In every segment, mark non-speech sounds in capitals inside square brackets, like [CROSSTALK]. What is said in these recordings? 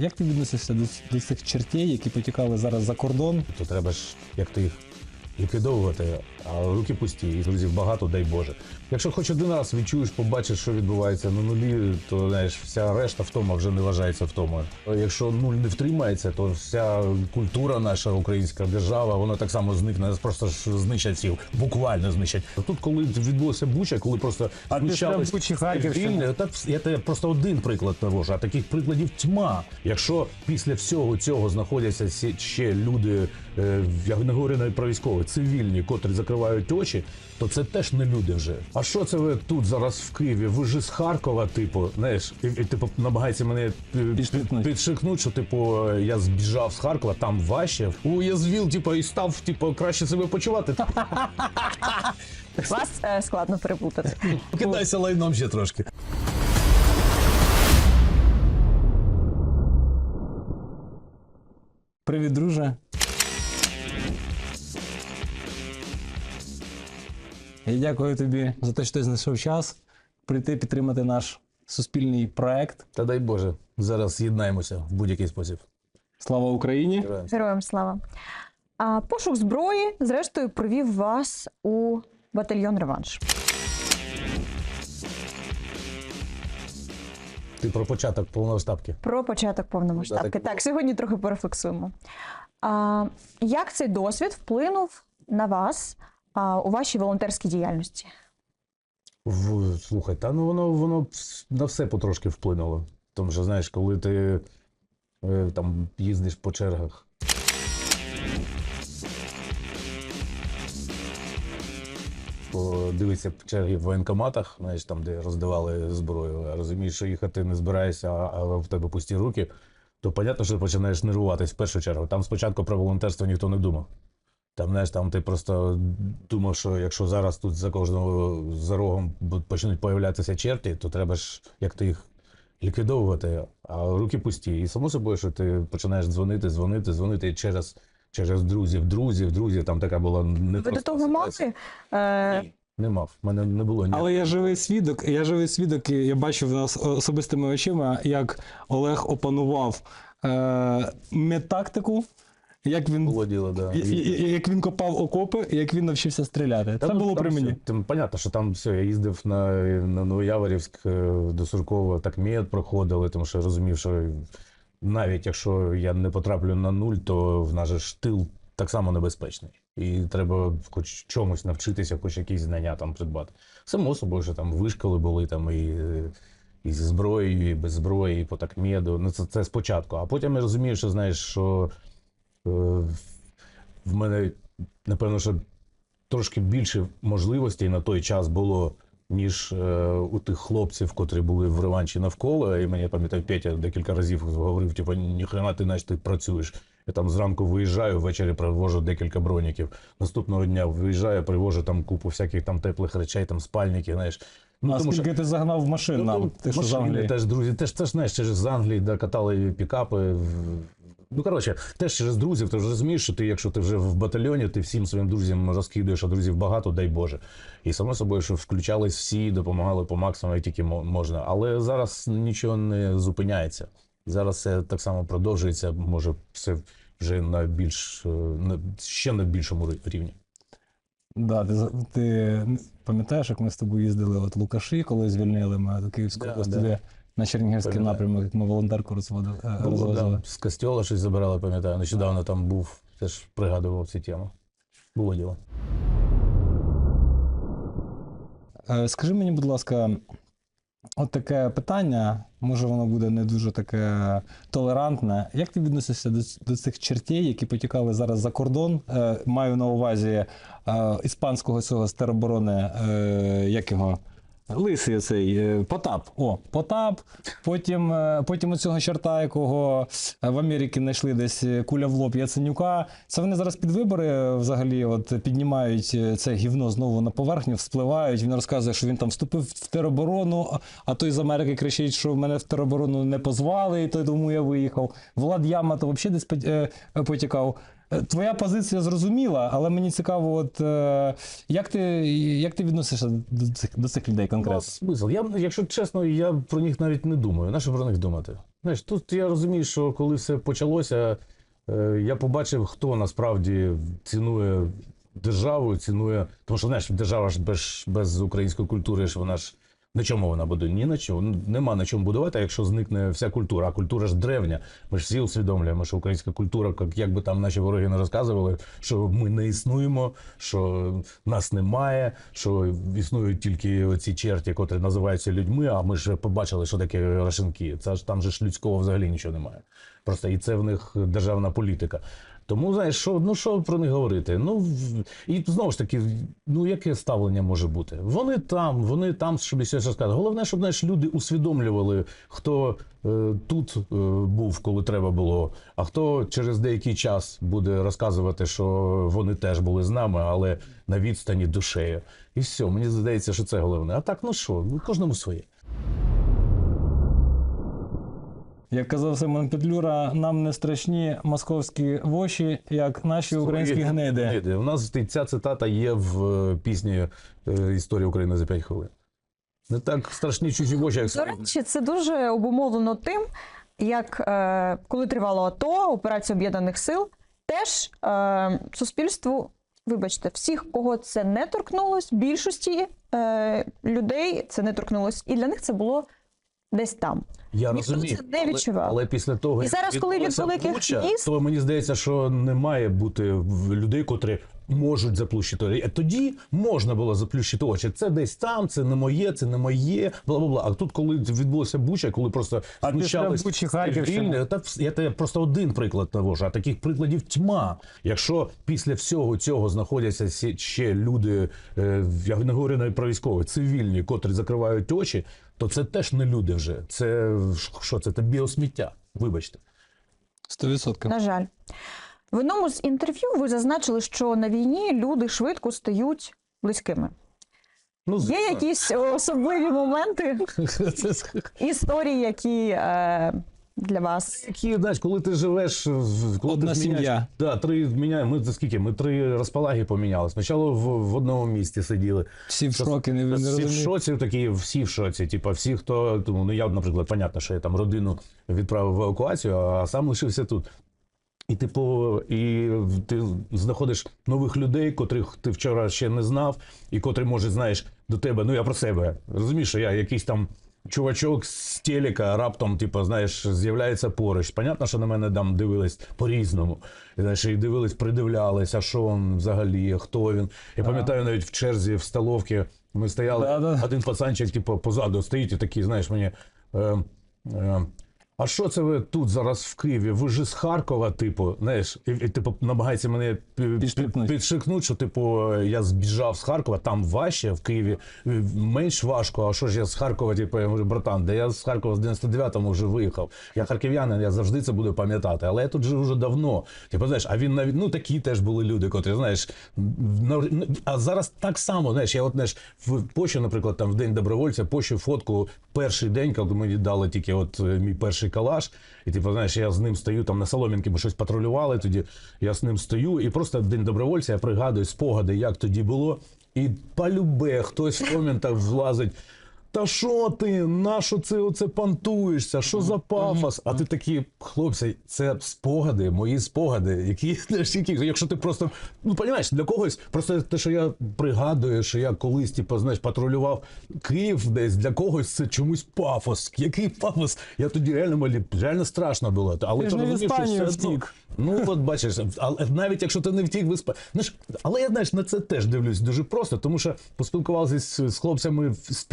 Як ти відносишся до, до цих чертей, які потікали зараз за кордон? то треба ж як ти їх ліквідовувати, а руки пусті, і друзів багато, дай Боже. Якщо хоч один раз відчуєш, побачиш, що відбувається на нулі, то знаєш, вся решта втома вже не вважається втомою. Якщо нуль не втримається, то вся культура наша українська держава, вона так само зникне. Просто ж знищать всіх, буквально знищать. Тут, коли відбулося Буча, коли просто А знущались Бучі, так я тебе просто один приклад навожу, а таких прикладів тьма. Якщо після всього цього знаходяться ще люди, е, я не говорю навіть про військових, цивільні, котрі закривають очі, то це теж не люди вже. А що це ви тут зараз в Києві? Ви ж з Харкова, типу, знаєш, і, і типу намагається мене е, підшикнути, що типу я збіжав з Харкова, там важче. Уязвіл, типу, і став, типу, краще себе почувати. Вас е, складно переплутати. Кидайся лайном ще трошки. Привіт, друже. Я дякую тобі за те, що ти знайшов час прийти підтримати наш суспільний проект. Та дай Боже, зараз з'єднаємося в будь-який спосіб. Слава Україні! Героям слава. А пошук зброї, зрештою, привів вас у батальйон реванш. Ти про початок повномасштабки. Про початок повномасштабки. Да, так Так, сьогодні трохи порефлексуємо. А, як цей досвід вплинув на вас у вашій волонтерській діяльності? В, слухай, та ну воно воно на все потрошки вплинуло. Тому що, знаєш, коли ти е, там їздиш по чергах. Дивишся черги в воєнкоматах, знаєш, там, де роздавали зброю, розумієш, що їхати не збираєшся, а, а в тебе пусті руки, то понятно, що ти починаєш нервуватись в першу чергу. Там спочатку про волонтерство ніхто не думав. Там, знаєш, там ти просто думав, що якщо зараз тут за кожного за рогом почнуть появлятися черти, то треба ж як то їх ліквідовувати, а руки пусті. І само собою, що ти починаєш дзвонити, дзвонити, дзвонити через, через друзів, друзів, друзів. Там така була не Ви до того мали? Е, Ні, не мав. У мене не було ні. Але я живий свідок, я живий свідок, і я бачив нас особистими очима, як Олег опанував е, медтактику, як він, було діло, да. і- як він копав окопи, і як він навчився стріляти. Та Це ну, було там при мені. Все, там, понятно, що там все, я їздив на, на Новояворівськ е, до Суркова, так мед проходили, тому що я розумів, що навіть якщо я не потраплю на нуль, то в нас же ж тил так само небезпечний. І треба хоч чомусь навчитися, хоч якісь знання там придбати. Само собою, що там вишколи були там і, е, і зі зброєю, і без зброї, і по такмеду. Ну, це, це спочатку. А потім я розумію, що знаєш, що в мене, напевно, що трошки більше можливостей на той час було, ніж е, у тих хлопців, котрі були в реванші навколо. І мені пам'ятаю, Петя декілька разів говорив: типу, ніхрена ти знаєш, ти працюєш. Я там зранку виїжджаю, ввечері привожу декілька броніків. Наступного дня виїжджаю, привожу там купу всяких там теплих речей, там спальники, знаєш. Ну, а скільки ти загнав машин нам? Ну, Ти що з Англії? теж, друзі, теж, теж знаєш, через з Англії да, катали пікапи. Ну, коротше, теж через друзів, ти ж розумієш, що ти, якщо ти вже в батальйоні, ти всім своїм друзям розкидуєш, а друзів багато, дай Боже. І само собою, що включались всі, допомагали по максимуму, як тільки можна. Але зараз нічого не зупиняється. Зараз це так само продовжується, може, все вже на більш е, на, ще на більшому рівні. Да, ти, ти пам'ятаєш, як ми з тобою їздили от Лукаші, коли звільнили ми до Київської Да, да. На Чернігівський напрямок, як ми волонтерку розводили, е, Було, да, з костьола щось забирали, пам'ятаю. Нещодавно там був, теж пригадував цю тему. Було діло. Е, Скажи мені, будь ласка, от таке питання, може воно буде не дуже таке толерантне. Як ти відносишся до, до цих чертей, які потікали зараз за кордон? Е, Маю на увазі іспанського цього з тероборони, е, як його? Лисий оцей е, Потап. О, Потап. Потім, е, потім оцього чорта, якого е, в Америці знайшли десь куля в лоб Яценюка. Це вони зараз під вибори взагалі от, піднімають це гівно знову на поверхню, вспливають. Він розказує, що він там вступив в тероборону, а- той з Америки кричить, що мене в тероборону не позвали, і то тому я виїхав. Влад Яма то взагалі десь пот- потікав. Е, Твоя позиція зрозуміла, але мені цікаво, от е, як ти, як ти відносишся до цих, до цих людей Ну, конкретно? смисл. Я, якщо чесно, я про них навіть не думаю. Нащо про них думати? Знаєш, тут я розумію, що коли все почалося, е, я побачив, хто насправді цінує державу, цінує. Тому що знаєш, держава ж без, без української культури ж вона ж на чому вона буде? Ні на чому. Нема на чому будувати, якщо зникне вся культура. А культура ж древня. Ми ж всі усвідомлюємо, що українська культура, як, би там наші вороги не розказували, що ми не існуємо, що нас немає, що існують тільки оці черті, котрі називаються людьми. А ми ж побачили, що таке рашенки. Це ж там же ж людського взагалі нічого немає. Просто і це в них державна політика. Тому знаєш, що ну що про них говорити? Ну і знову ж таки, ну яке ставлення може бути? Вони там, вони там, щоб я щось розказати. Головне, щоб знаєш, люди усвідомлювали, хто е, тут е, був, коли треба було, а хто через деякий час буде розказувати, що вони теж були з нами, але на відстані душею. І все, мені здається, що це головне. А так, ну що, ну кожному своє. Як казав Симон Петлюра, нам не страшні московські воші, як наші українські гниди. У нас ця цитата є в е, пісні е, Історія України за 5 хвилин. Не так страшні чужі воші, як До речі, це дуже обумовлено тим, як е, коли тривало АТО, операція Об'єднаних Сил, теж е, суспільству, вибачте, всіх, кого це не торкнулось, більшості е, людей це не торкнулось, і для них це було десь там. Я Ніхто розумію, це не але- відчував. Але, після того, І зараз, коли від великих Буча, міст- то мені здається, що не має бути в- людей, котрі можуть заплющити. очі. Тоді можна було заплющити очі. Це десь там, це не моє, це не моє, бла бла бла. А тут, коли відбулася Буча, коли просто знущались Бучі та я тебе просто один приклад навожу, а таких прикладів тьма. Якщо після всього цього знаходяться сі- ще люди, е, я не говорю навіть про військових, цивільні, котрі закривають очі, то це теж не люди вже. Це що це? Це біосміття. Вибачте. 100%. На жаль. В одному з інтерв'ю ви зазначили, що на війні люди швидко стають близькими. Ну, Є якісь особливі моменти, [LAUGHS] історії, які е, для вас які, знаєш, коли ти живеш, в- коли Одна ти зміняєш- сім'я. Да, три міняємо. Ми за скільки? Ми три розпалаги поміняли. Спочатку в, в одному місті сиділи. Всі в шокі, не, не всі в шоці, такі всі в шоці. Типа, всі, хто тому, ну я, наприклад, понятно, що я там родину відправив в евакуацію, а сам лишився тут. І, типу, і ти знаходиш нових людей, котрих ти вчора ще не знав, і котрі, може, знаєш, до тебе. Ну я про себе. Розумієш, що я якийсь там чувачок з телека раптом, типу, знаєш, з'являється поруч. Понятно, що на мене там дивились по-різному. І, знаєш, і дивились, придивлялись, а що він взагалі, хто він. Я пам'ятаю навіть в черзі в столовці ми стояли, один пацанчик, типу, позаду стоїть і такий, знаєш, мені. Е, е, а що це ви тут зараз в Києві? Ви ж з Харкова, типу, знаєш, і, і типу намагається мене пі- Підштовхнуть. пі- підштовхнути, що типу я збіжав з Харкова, там важче, в Києві е, менш важко. А що ж я з Харкова? Типу, я говорю, братан, де я з Харкова з 99-му вже виїхав. Я харків'янин, я завжди це буду пам'ятати. Але я тут живу вже давно. Типу, знаєш, а він навіть ну такі теж були люди, котрі знаєш. на- на- А зараз так само, знаєш, я от знаєш, в Польщі, наприклад, там в день добровольця, пощу фотку перший день, коли мені дали тільки от е, мій перший калаш. І типу, знаєш, я з ним стою там на Солом'янки, ми щось патрулювали тоді. Я з ним стою, і просто в день добровольця я пригадую спогади, як тоді було. І полюбе хтось в коментах влазить. Та що ти? На що це оце пантуєшся? Що за пафос? А ти такі, хлопці, це спогади, мої спогади, які [LAUGHS] які, якщо ти просто ну розумієш, для когось, просто те, що я пригадую, що я колись, типу, знаєш, патрулював Київ десь для когось це чомусь пафос. Який пафос? Я тоді реально малі, реально страшно було. Але Ти ж не в що Іспанію втік. Ну, от бачиш, але навіть якщо ти не втік в Іспанію. Знаєш, але я знаєш, на це теж дивлюсь дуже просто, тому що поспілкувався з, з хлопцями з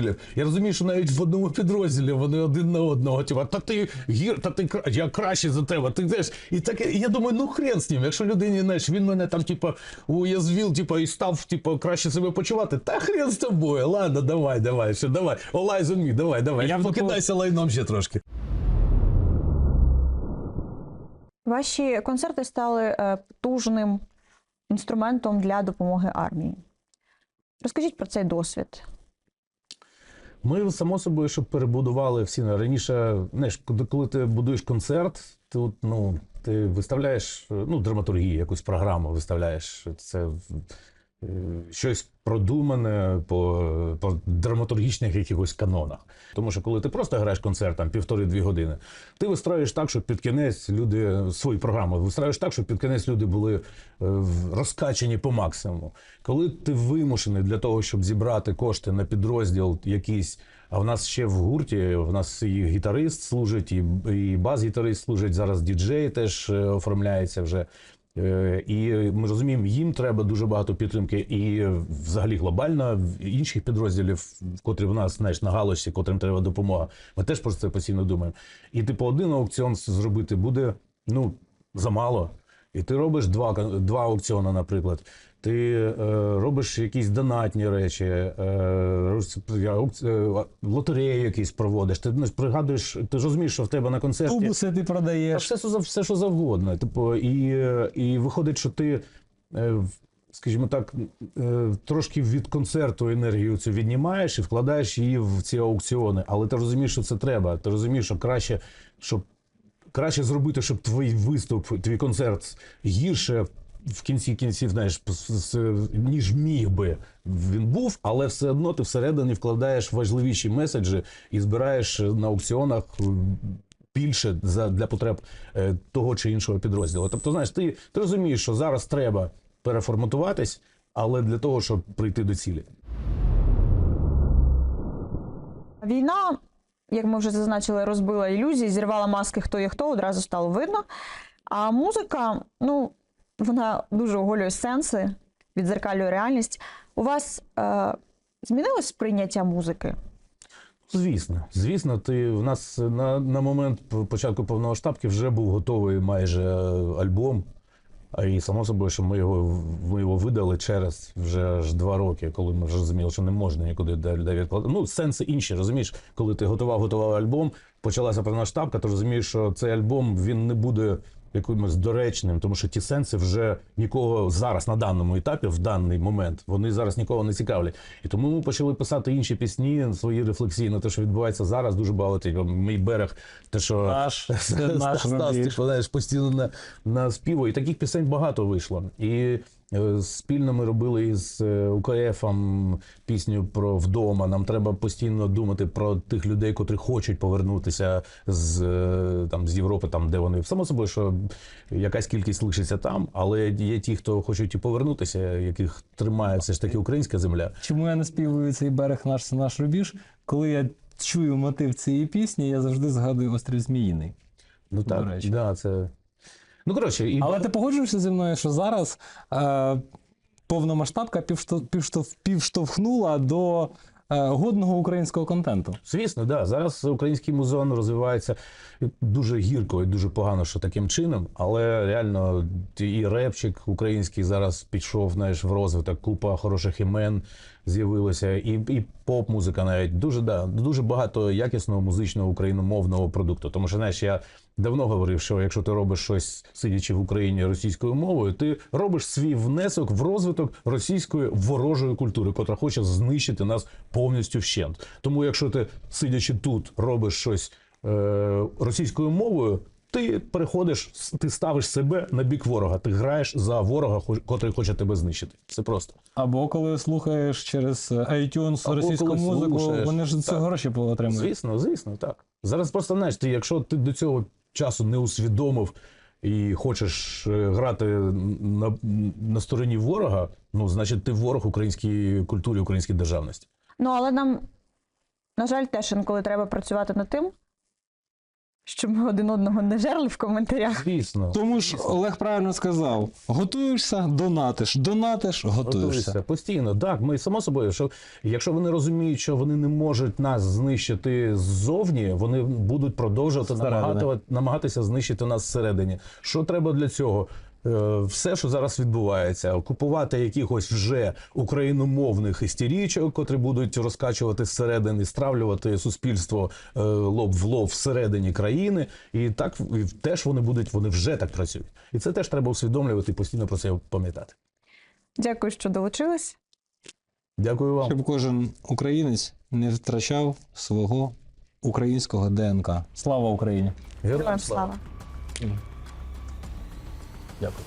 підрозділів. Я розумію, що навіть в одному підрозділі вони один на одного. Типа, та ти гір, та ти я краще за тебе. Ти знаєш, і таке. я думаю, ну хрен з ним. Якщо людині, знаєш, він мене там, типа, уязвив, типа, і став, типа, краще себе почувати. Та хрен з тобою. Ладно, давай, давай, все, давай. Олай за мій, давай, давай. Я Покидайся лайном ще трошки. ваші концерти стали е, потужним інструментом для допомоги армії. Розкажіть про цей досвід. Ми само собою, щоб перебудували всі раніше. Знаєш, коли- ти будуєш концерт, ти от, ну ти виставляєш ну драматургію, якусь програму виставляєш. Це щось продумане по, по драматургічних якихось канонах. Тому що коли ти просто граєш концерт там півтори-дві години, ти вистраюєш так, щоб під кінець люди свої програми вистраюєш так, щоб під кінець люди були е, розкачані по максимуму. Коли ти вимушений для того, щоб зібрати кошти на підрозділ якийсь. А в нас ще в гурті, в нас і гітарист служить, і, і бас-гітарист служить. Зараз діджей теж е, оформляється вже. Е, І ми розуміємо, їм треба дуже багато підтримки, і взагалі глобально інших підрозділів, котрі в нас знаєш, на галузі, котрим треба допомога. Ми теж про це постійно думаємо. І типу, один аукціон зробити буде ну замало. І ти робиш два, два аукціони, наприклад. Ти е, робиш якісь донатні речі, е, роз- е, лотереї якісь проводиш. Ти ну, пригадуєш, ти ж розумієш, що в тебе на концерті. Тубуси ти Та продаєш. все, що все, що завгодно. Типу, і, е, і виходить, що ти, е, скажімо так, е, трошки від концерту енергію цю віднімаєш і вкладаєш її в ці аукціони. Але ти розумієш, що це треба. Ти розумієш, що краще, щоб краще зробити, щоб твій виступ, твій концерт гірше. В кінці кінців, знаєш, ніж міг би він був, але все одно ти всередині вкладаєш важливіші меседжі і збираєш на аукціонах більше за для потреб е, того чи іншого підрозділу. Тобто, знаєш, ти, ти розумієш, що зараз треба переформатуватись, але для того, щоб прийти до цілі. Війна, як ми вже зазначили, розбила ілюзії, зірвала маски, хто є хто, одразу стало видно. А музика, ну, вона дуже оголює сенси, відзеркалює реальність. У вас е, змінилось сприйняття музики? Звісно, звісно, ти в нас на, на момент початку повномасштабки вже був готовий майже е, альбом. А і само собою, що ми його ми його видали через вже аж два роки, коли ми вже розуміли, що не можна нікуди далі відкладати. Ну, сенси інші, розумієш, коли ти готував, готував альбом, почалася повномасштабка, ти розумієш, що цей альбом він не буде якимось доречним, тому що ті сенси вже нікого зараз на даному етапі, в даний момент, вони зараз нікого не цікавлять. І тому ми почали писати інші пісні, свої рефлексії на те, що відбувається зараз. Дуже багато мій берег, те, що Наш, [LAUGHS] наш, наш постійно на, на співу. І таких пісень багато вийшло. І спільно ми робили із е, УКФом пісню про вдома. Нам треба постійно думати про тих людей, котрі хочуть повернутися з, е, там, з Європи, там, де вони. Само собою, що якась кількість лишиться там, але є ті, хто хочуть і повернутися, яких тримає все ж таки українська земля. Чому я не співаю цей берег наш наш рубіж? Коли я чую мотив цієї пісні, я завжди згадую острів Зміїний. Ну так, речі. да, це. Ну, коротше, і Але ти погоджуєшся зі мною, що зараз е, повномасштабка півштов, півштов, півштовхнула до годного українського контенту. Звісно, да. Зараз український музон розвивається дуже гірко і дуже погано, що таким чином. Але реально і репчик український зараз пішов знаєш, в розвиток. Купа хороших імен з'явилося, і, і поп-музика навіть дуже да, дуже багато якісного музичного україномовного продукту. Тому що знаєш, я давно говорив, що якщо ти робиш щось, сидячи в Україні російською мовою, ти робиш свій внесок в розвиток російської ворожої культури, котра хоче знищити нас повністю вщент. Тому, якщо ти сидячи тут, робиш щось е, російською мовою. Ти переходиш, ти ставиш себе на бік ворога. Ти граєш за ворога, котрий хоче тебе знищити. Це просто. Або коли слухаєш через е, iTunes Або російську музику, слушаєш. вони ж це гроші отримують. Звісно, звісно, так. Зараз просто знаєш, ти, якщо ти до цього часу не усвідомив і хочеш е, грати на, на стороні ворога, ну значить ти ворог українській культурі, українській державності. Ну, але нам, на жаль, теж інколи треба працювати над тим, щоб ми один одного не жерли в коментарях. Звісно. Тому ж Олег правильно сказав: готуєшся, донатиш, донатиш, готуєшся. Готуєшся постійно. Так, ми само собою, що якщо вони розуміють, що вони не можуть нас знищити ззовні, вони будуть продовжувати намагати, намагатися знищити нас зсередині. Що треба для цього? Е, Все, що зараз відбувається, окупувати якихось вже україномовних істерічок, котрі будуть розкачувати зсередини, стравлювати суспільство е, лоб в лоб всередині країни, і так і теж вони будуть, вони вже так працюють. І це теж треба усвідомлювати і постійно про це пам'ятати. Дякую, що долучились. Дякую вам. Щоб кожен українець не втрачав свого українського ДНК. Слава Україні! Героям Героям слава! Дякую.